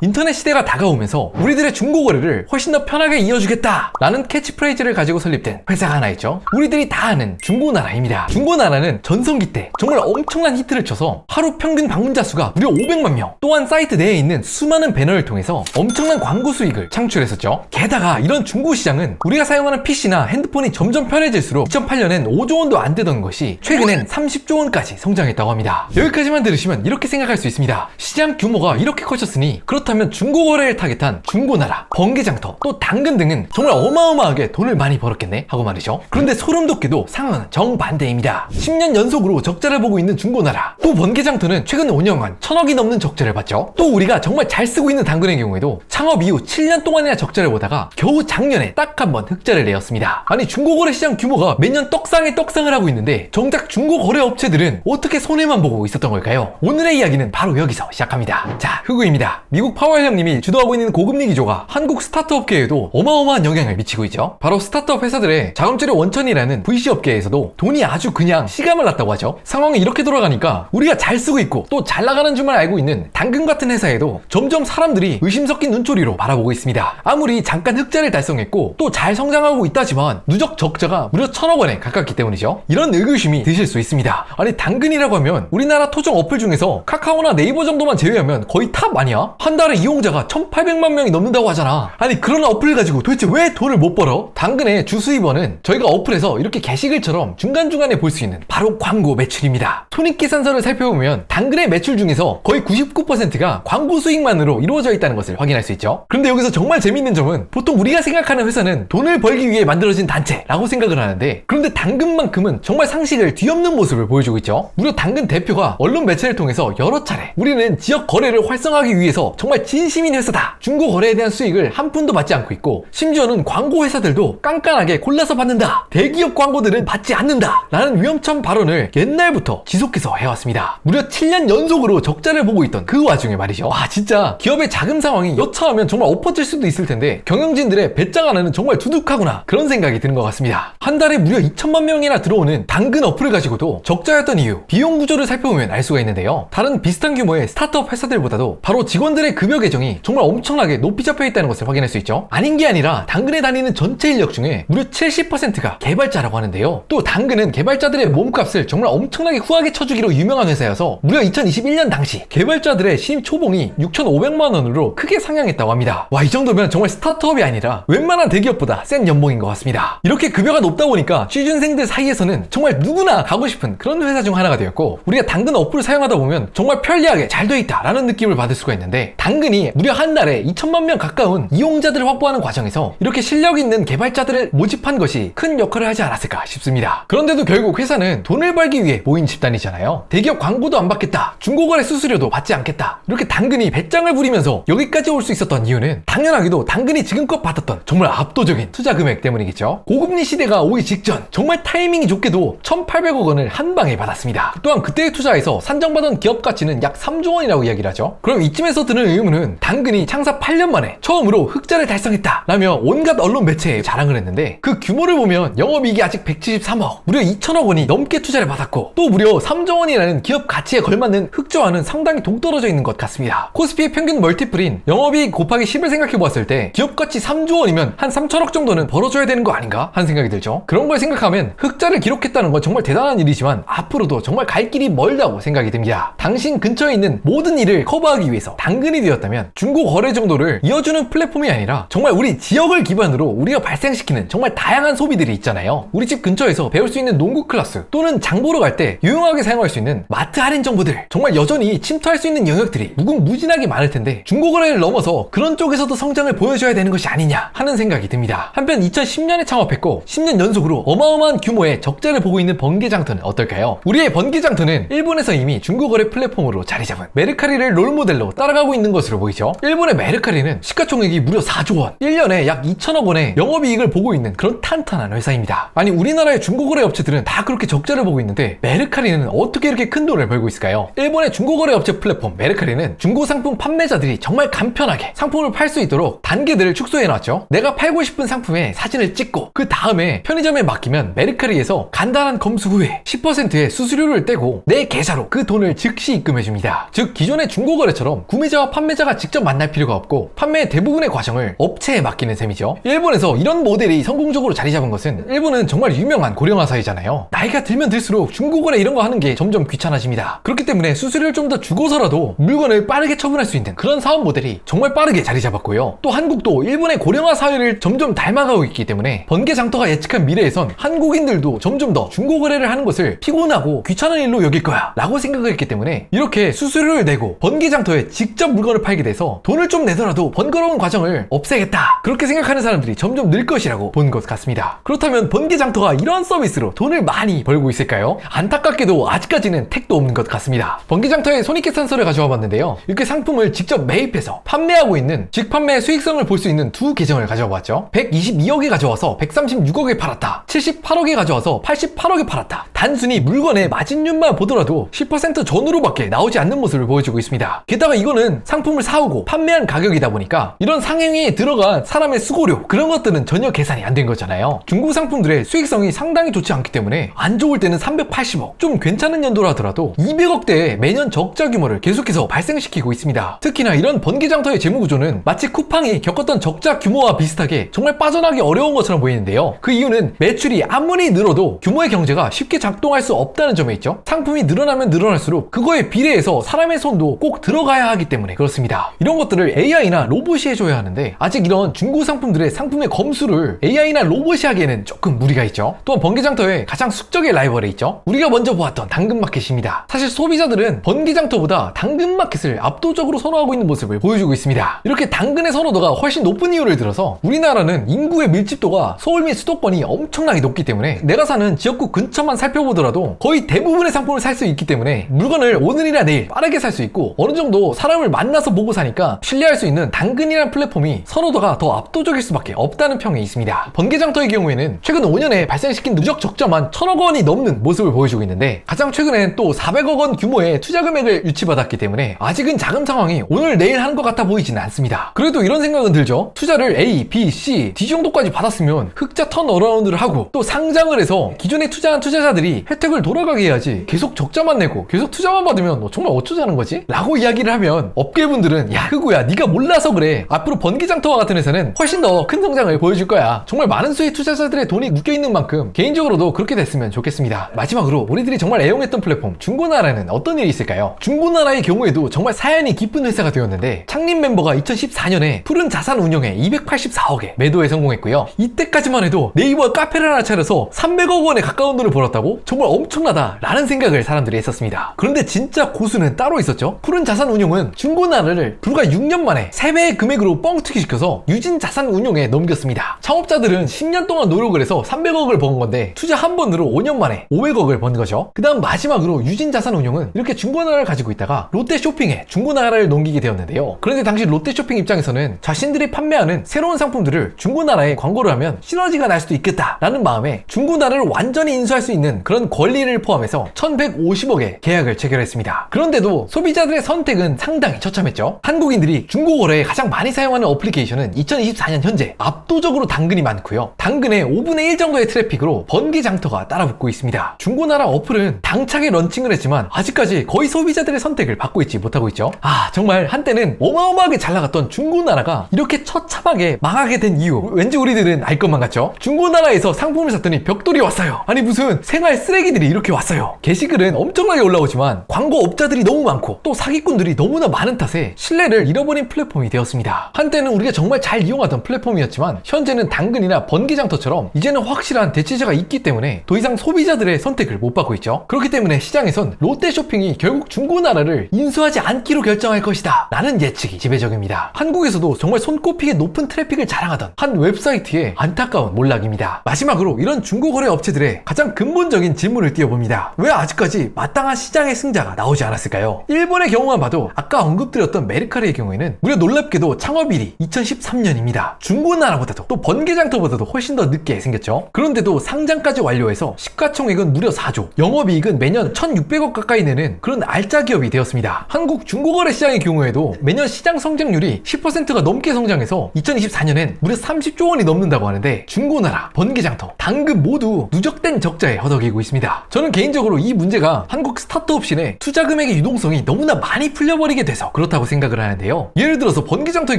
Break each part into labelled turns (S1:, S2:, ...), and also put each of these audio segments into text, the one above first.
S1: 인터넷 시대가 다가오면서 우리들의 중고 거래를 훨씬 더 편하게 이어주겠다 라는 캐치프레이즈를 가지고 설립된 회사가 하나 있죠. 우리들이 다 아는 중고나라입니다. 중고나라는 전성기 때 정말 엄청난 히트를 쳐서 하루 평균 방문자 수가 무려 500만 명. 또한 사이트 내에 있는 수많은 배너를 통해서 엄청난 광고 수익을 창출했었죠. 게다가 이런 중고 시장은 우리가 사용하는 PC나 핸드폰이 점점 편해질수록 2008년엔 5조 원도 안 되던 것이 최근엔 30조 원까지 성장했다고 합니다. 여기까지만 들으시면 이렇게 생각할 수 있습니다. 시장 규모가 이렇게 커졌으니 그렇다 면 중고거래를 타겟한 중고나라, 번개장터, 또 당근 등은 정말 어마어마하게 돈을 많이 벌었겠네 하고 말이죠. 그런데 소름 돋게도 상황은 정반대입니다. 10년 연속으로 적자를 보고 있는 중고나라, 또 번개장터는 최근 5년간 천억이 넘는 적자를 봤죠. 또 우리가 정말 잘 쓰고 있는 당근의 경우에도 창업 이후 7년 동안이나 적자를 보다가 겨우 작년에 딱 한 번 흑자를 내었습니다. 아니 중고거래 시장 규모가 매년 떡상에 떡상을 하고 있는데 정작 중고거래 업체들은 어떻게 손해만 보고 있었던 걸까요? 오늘의 이야기는 바로 여기서 시작합니다. 자, 흑우입니다. 미국 파월 형님이 주도하고 있는 고금리 기조가 한국 스타트업계에도 어마어마한 영향을 미치고 있죠. 바로 스타트업 회사들의 자금줄의 원천이라는 VC 업계에서도 돈이 아주 그냥 시감을 났다고 하죠. 상황이 이렇게 돌아가니까 우리가 잘 쓰고 있고 또 잘 나가는 줄만 알고 있는 당근 같은 회사에도 점점 사람들이 의심 섞인 눈초리로 바라보고 있습니다. 아무리 잠깐 흑자를 달성했고 또 잘 성장하고 있다지만 누적 적자가 무려 천억 원에 가깝기 때문이죠. 이런 의구심이 드실 수 있습니다. 아니 당근이라고 하면 우리나라 토종 어플 중에서 카카오나 네이버 정도만 제외하면 거의 탑 아니야? 한달 에 이용자가 1800만 명이 넘는다고 하잖아. 아니 그런 어플을 가지고 도대체 왜 돈을 못 벌어? 당근의 주수입원은 저희가 어플에서 이렇게 게시글처럼 중간중간에 볼 수 있는 바로 광고 매출입니다. 손익계산서를 살펴보면 당근의 매출 중에서 거의 99%가 광고 수익만으로 이루어져 있다는 것을 확인할 수 있죠. 그런데 여기서 정말 재밌는 점은 보통 우리가 생각하는 회사는 돈을 벌기 위해 만들어진 단체라고 생각을 하는데 그런데 당근만큼은 정말 상식을 뒤엎는 모습을 보여주고 있죠. 무려 당근 대표가 언론 매체를 통해서 여러 차례 우리는 지역 거래를 활성화하기 위해서 정말 진심인 회사다. 중고 거래에 대한 수익을 한 푼도 받지 않고 있고 심지어는 광고 회사들도 깐깐하게 골라서 받는다. 대기업 광고들은 받지 않는다. 라는 위험천 발언을 옛날부터 지속해서 해왔습니다. 무려 7년 연속으로 적자를 보고 있던 그 와중에 말이죠. 와 진짜 기업의 자금 상황이 여차하면 정말 엎어질 수도 있을 텐데 경영진들의 배짱 하나는 정말 두둑하구나 그런 생각이 드는 것 같습니다. 한 달에 무려 2천만 명이나 들어오는 당근 어플을 가지고도 적자였던 이유 비용 구조를 살펴보면 알 수가 있는데요. 다른 비슷한 규모의 스타트업 회사들보다도 바로 직원들의 급여 계정이 정말 엄청나게 높이 잡혀 있다는 것을 확인할 수 있죠. 아닌 게 아니라 당근에 다니는 전체 인력 중에 무려 70%가 개발자라고 하는데요. 또 당근은 개발자들의 몸값을 정말 엄청나게 후하게 쳐주기로 유명한 회사여서 무려 2021년 당시 개발자들의 신입 초봉이 6,500만 원으로 크게 상향했다고 합니다. 와 이 정도면 정말 스타트업이 아니라 웬만한 대기업보다 센 연봉인 것 같습니다. 이렇게 급여가 높다 보니까 취준생들 사이에서는 정말 누구나 가고 싶은 그런 회사 중 하나가 되었고 우리가 당근 어플을 사용하다 보면 정말 편리하게 잘 돼 있다라는 느낌을 받을 수가 있는데 당근 이 무려 한 달에 2천만 명 가까운 이용자들을 확보하는 과정에서 이렇게 실력 있는 개발자들을 모집한 것이 큰 역할을 하지 않았을까 싶습니다. 그런데도 결국 회사는 돈을 벌기 위해 모인 집단이잖아요. 대기업 광고도 안 받겠다. 중고거래 수수료도 받지 않겠다. 이렇게 당근이 배짱을 부리면서 여기까지 올 수 있었던 이유는 당연하게도 당근이 지금껏 받았던 정말 압도적인 투자 금액 때문이겠죠. 고금리 시대가 오기 직전 정말 타이밍이 좋게도 1,800억 원을 한 방에 받았습니다. 또한 그때의 투자에서 산정받은 기업 가치는 약 3조 원이라고 이야기를 하죠. 그럼 이쯤에서 드는 의문 은 당근이 창사 8년 만에 처음으로 흑자를 달성했다. 라며 온갖 언론 매체에 자랑을 했는데 그 규모를 보면 영업이익이 아직 173억, 무려 2천억 원이 넘게 투자를 받았고 또 무려 3조 원이라는 기업 가치에 걸맞는 흑조와는 상당히 동떨어져 있는 것 같습니다. 코스피의 평균 멀티플인 영업이익 곱하기 10을 생각해 보았을 때 기업 가치 3조 원이면 한 3천억 정도는 벌어줘야 되는 거 아닌가 하는 생각이 들죠. 그런 걸 생각하면 흑자를 기록했다는 건 정말 대단한 일이지만 앞으로도 정말 갈 길이 멀다고 생각이 듭니다. 당신 근처에 있는 모든 일을 커버하기 위해서 당근이 되었 다면 중고 거래 정도를 이어주는 플랫폼이 아니라 정말 우리 지역을 기반으로 우리가 발생시키는 정말 다양한 소비들이 있잖아요. 우리 집 근처에서 배울 수 있는 농구 클래스 또는 장 보러 갈 때 유용하게 사용할 수 있는 마트 할인 정보들 정말 여전히 침투할 수 있는 영역들이 무궁무진하게 많을 텐데 중고 거래를 넘어서 그런 쪽에서도 성장을 보여줘야 되는 것이 아니냐 하는 생각이 듭니다. 한편 2010년에 창업했고 10년 연속으로 어마어마한 규모의 적자를 보고 있는 번개장터는 어떨까요? 우리의 번개장터는 일본에서 이미 중고 거래 플랫폼으로 자리 잡은 메르카리를 롤모델로 따라가고 있는 것 으로 보이죠. 일본의 메르카리는 시가총액이 무려 4조 원, 1년에 약 2천억 원의 영업이익을 보고 있는 그런 탄탄한 회사입니다. 아니 우리나라의 중고거래 업체들은 다 그렇게 적자를 보고 있는데 메르카리는 어떻게 이렇게 큰 돈을 벌고 있을까요? 일본의 중고거래 업체 플랫폼 메르카리는 중고 상품 판매자들이 정말 간편하게 상품을 팔 수 있도록 단계들을 축소해 놨죠. 내가 팔고 싶은 상품의 사진을 찍고 그 다음에 편의점에 맡기면 메르카리에서 간단한 검수 후에 10%의 수수료를 떼고 내 계좌로 그 돈을 즉시 입금해 줍니다. 즉 기존의 중고거래처럼 구매자와 판매 판매자가 직접 만날 필요가 없고 판매의 대부분의 과정을 업체에 맡기는 셈이죠. 일본에서 이런 모델이 성공적으로 자리 잡은 것은 일본은 정말 유명한 고령화 사회잖아요. 나이가 들면 들수록 중고거래 이런 거 하는 게 점점 귀찮아집니다. 그렇기 때문에 수수료를 좀 더 주고서라도 물건을 빠르게 처분할 수 있는 그런 사업 모델이 정말 빠르게 자리 잡았고요. 또 한국도 일본의 고령화 사회를 점점 닮아가고 있기 때문에 번개 장터가 예측한 미래에선 한국인들도 점점 더 중고거래를 하는 것을 피곤하고 귀찮은 일로 여길 거야 라고 생각을 했기 때문에 이렇게 수수료를 내고 번개 장터에 직접 물건을 팔게 돼서 돈을 좀 내더라도 번거로운 과정을 없애겠다. 그렇게 생각하는 사람들이 점점 늘 것이라고 본 것 같습니다. 그렇다면 번개 장터가 이런 서비스로 돈을 많이 벌고 있을까요? 안타깝게도 아직까지는 택도 없는 것 같습니다. 번개 장터에 손익계산서를 가져와 봤는데요. 이렇게 상품을 직접 매입해서 판매하고 있는 직판매 수익성을 볼 수 있는 두 계정을 가져와 봤죠. 122억에 가져와서 136억에 팔았다. 78억에 가져와서 88억에 팔았다. 단순히 물건의 마진율만 보더라도 10% 전후로밖에 나오지 않는 모습을 보여주고 있습니다. 게다가 이거는 상품 을 사오고 판매한 가격이다 보니까 이런 상행에 들어간 사람의 수고료 그런 것들은 전혀 계산이 안 된 거잖아요. 중국 상품들의 수익성이 상당히 좋지 않기 때문에 안 좋을 때는 380억 좀 괜찮은 연도라 하더라도 200억대의 매년 적자 규모를 계속해서 발생시키고 있습니다. 특히나 이런 번개장터의 재무 구조는 마치 쿠팡이 겪었던 적자 규모와 비슷하게 정말 빠져나기 어려운 것처럼 보이는데요. 그 이유는 매출이 아무리 늘어도 규모의 경제가 쉽게 작동할 수 없다는 점에 있죠. 상품이 늘어나면 늘어날수록 그거에 비례해서 사람의 손도 꼭 들어가야 하기 때문에 그렇습니다 이런 것들을 AI나 로봇이 해줘야 하는데 아직 이런 중고 상품들의 상품의 검수를 AI나 로봇이 하기에는 조금 무리가 있죠. 또한 번개장터의 가장 숙적의 라이벌에 있죠. 우리가 먼저 보았던 당근마켓입니다. 사실 소비자들은 번개장터보다 당근마켓을 압도적으로 선호하고 있는 모습을 보여주고 있습니다. 이렇게 당근의 선호도가 훨씬 높은 이유를 들어서 우리나라는 인구의 밀집도가 서울 및 수도권이 엄청나게 높기 때문에 내가 사는 지역구 근처만 살펴보더라도 거의 대부분의 상품을 살 수 있기 때문에 물건을 오늘이나 내일 빠르게 살 수 있고 어느 정도 사람을 만나서 보고 사니까 신뢰할 수 있는 당근이라는 플랫폼이 선호도가 더 압도적일 수밖에 없다는 평이 있습니다. 번개장터의 경우에는 최근 5년에 발생시킨 누적 적자만 천억 원이 넘는 모습을 보여주고 있는데 가장 최근엔 또 400억 원 규모의 투자 금액을 유치받았기 때문에 아직은 자금 상황이 오늘 내일 하는 것 같아 보이지는 않습니다. 그래도 이런 생각은 들죠. 투자를 A, B, C, D 정도까지 받았으면 흑자 턴 어라운드를 하고 또 상장을 해서 기존에 투자한 투자자들이 혜택을 돌아가게 해야지 계속 적자만 내고 계속 투자만 받으면 너 정말 어쩌자는 거지? 라고 이야기를 하면 업계분 들은 야. 흑우야 네가 몰라서 그래. 앞으로 번개장터와 같은 회사는 훨씬 더 큰 성장을 보여줄 거야. 정말 많은 수의 투자자들의 돈이 묶여있는 만큼 개인적으로도 그렇게 됐으면 좋겠습니다. 마지막으로 우리들이 정말 애용했던 플랫폼 중고나라는 어떤 일이 있을까요? 중고나라의 경우에도 정말 사연이 깊은 회사가 되었는데 창립 멤버가 2014년에 푸른 자산 운영에 284억에 매도에 성공했고요. 이때까지만 해도 네이버 카페를 하나 차려서 300억 원에 가까운 돈을 벌었다고? 정말 엄청나다 라는 생각을 사람들이 했었습니다. 그런데 진짜 고수는 따로 있었죠? 푸른 자산 운용은 중고나라 를 불과 6년 만에 3배의 금액으로 뻥튀기 시켜서 유진 자산 운용에 넘겼습니다. 창업자들은 10년 동안 노력을 해서 300억을 번 건데 투자 한 번으로 5년 만에 500억을 번 거죠. 그 다음 마지막으로 유진 자산 운용은 이렇게 중고나라를 가지고 있다가 롯데 쇼핑에 중고나라를 넘기게 되었는데요. 그런데 당시 롯데 쇼핑 입장에서는 자신들이 판매하는 새로운 상품들을 중고나라에 광고를 하면 시너지가 날 수도 있겠다 라는 마음에 중고나라를 완전히 인수할 수 있는 그런 권리를 포함해서 1150억의 계약을 체결했습니다. 그런데도 소비자들의 선택은 상당히 처참했 죠. 한국인들이 중고 거래에 가장 많이 사용하는 어플리케이션은 2024년 현재 압도적으로 당근이 많고요. 당근의 5분의 1 정도의 트래픽으로 번개장터가 따라붙고 있습니다. 중고나라 어플은 당차게 런칭을 했지만 아직까지 거의 소비자들의 선택을 받고 있지 못하고 있죠. 아 정말 한때는 어마어마하게 잘 나갔던 중고나라가 이렇게 처참하게 망하게 된 이유 왠지 우리들은 알 것만 같죠? 중고나라에서 상품을 샀더니 벽돌이 왔어요. 아니 무슨 생활 쓰레기들이 이렇게 왔어요. 게시글은 엄청나게 올라오지만 광고 업자들이 너무 많고 또 사기꾼들이 너무나 많은 탓에 신뢰를 잃어버린 플랫폼이 되었습니다. 한때는 우리가 정말 잘 이용하던 플랫폼이었지만 현재는 당근이나 번개장터처럼 이제는 확실한 대체제가 있기 때문에 더 이상 소비자들의 선택을 못 받고 있죠. 그렇기 때문에 시장에선 롯데쇼핑이 결국 중고나라를 인수하지 않기로 결정할 것이다 라는 예측이 지배적입니다. 한국에서도 정말 손꼽히게 높은 트래픽을 자랑하던 한 웹사이트의 안타까운 몰락입니다. 마지막으로 이런 중고거래 업체들의 가장 근본적인 질문을 띄워봅니다. 왜 아직까지 마땅한 시장의 승자가 나오지 않았을까요? 일본의 경우만 봐도 아까 언급드렸던 메르카리의 경우에는 무려 놀랍게도 창업일이 2013년입니다. 중고나라보다도 또 번개장터보다도 훨씬 더 늦게 생겼죠. 그런데도 상장까지 완료해서 시가총액은 무려 4조 영업이익은 매년 1600억 가까이 내는 그런 알짜 기업이 되었습니다. 한국 중고거래 시장의 경우에도 매년 시장 성장률이 10%가 넘게 성장해서 2024년엔 무려 30조 원이 넘는다고 하는데 중고나라, 번개장터, 당근 모두 누적된 적자에 허덕이고 있습니다. 저는 개인적으로 이 문제가 한국 스타트업 씬의 투자 금액의 유동성이 너무나 많이 풀려버리게 돼서 그렇다 고 그렇다고 생각을 하는데요. 예를 들어서 번개장터의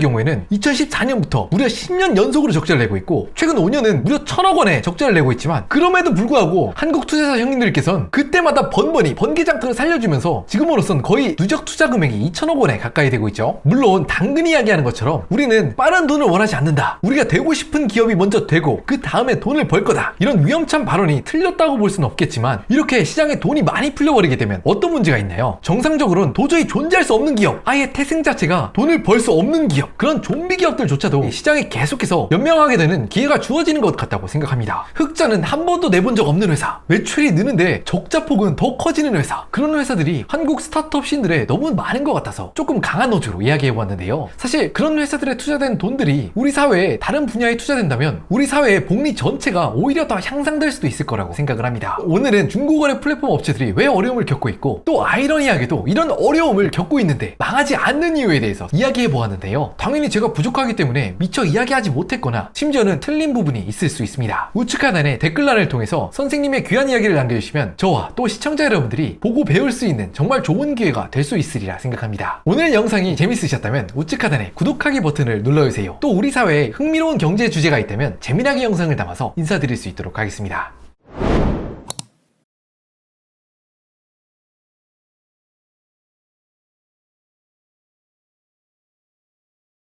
S1: 경우에는 2014년부터 무려 10년 연속으로 적자를 내고 있고 최근 5년은 무려 천억 원의 적자를 내고 있지만 그럼에도 불구하고 한국 투자자 형님들께선 그때마다 번번이 번개장터를 살려주면서 지금으로선 거의 누적 투자 금액이 2천억 원에 가까이 되고 있죠. 물론 당근 이야기하는 것처럼 우리는 빠른 돈을 원하지 않는다. 우리가 되고 싶은 기업이 먼저 되고 그 다음에 돈을 벌 거다. 이런 위험찬 발언이 틀렸다고 볼 수는 없겠지만 이렇게 시장에 돈이 많이 풀려버리게 되면 어떤 문제가 있나요? 정상적으로는 도저히 존재할 수 없는 기업, 아예 태생 자체가 돈을 벌 수 없는 기업, 그런 좀비 기업들조차도 시장에 계속해서 연명하게 되는 기회가 주어지는 것 같다고 생각합니다. 흑자는 한 번도 내본 적 없는 회사, 매출이 느는데 적자 폭은 더 커지는 회사, 그런 회사들이 한국 스타트업 신들에 너무 많은 것 같아서 조금 강한 어조로 이야기해보았는데요. 사실 그런 회사들에 투자된 돈들이 우리 사회의 다른 분야에 투자된다면 우리 사회의 복리 전체가 오히려 더 향상될 수도 있을 거라고 생각을 합니다. 오늘은 중고거래 플랫폼 업체들이 왜 어려움을 겪고 있고 또 아이러니하게도 이런 어려움을 겪고 있는데 망하지 않는 이유에 대해서 이야기해 보았는데요. 당연히 제가 부족하기 때문에 미처 이야기하지 못했거나 심지어는 틀린 부분이 있을 수 있습니다. 우측 하단에 댓글란을 통해서 선생님의 귀한 이야기를 남겨주시면 저와 또 시청자 여러분들이 보고 배울 수 있는 정말 좋은 기회가 될 수 있으리라 생각합니다. 오늘 영상이 재밌으셨다면 우측 하단에 구독하기 버튼을 눌러주세요. 또 우리 사회에 흥미로운 경제 주제가 있다면 재미나게 영상을 담아서 인사드릴 수 있도록 하겠습니다.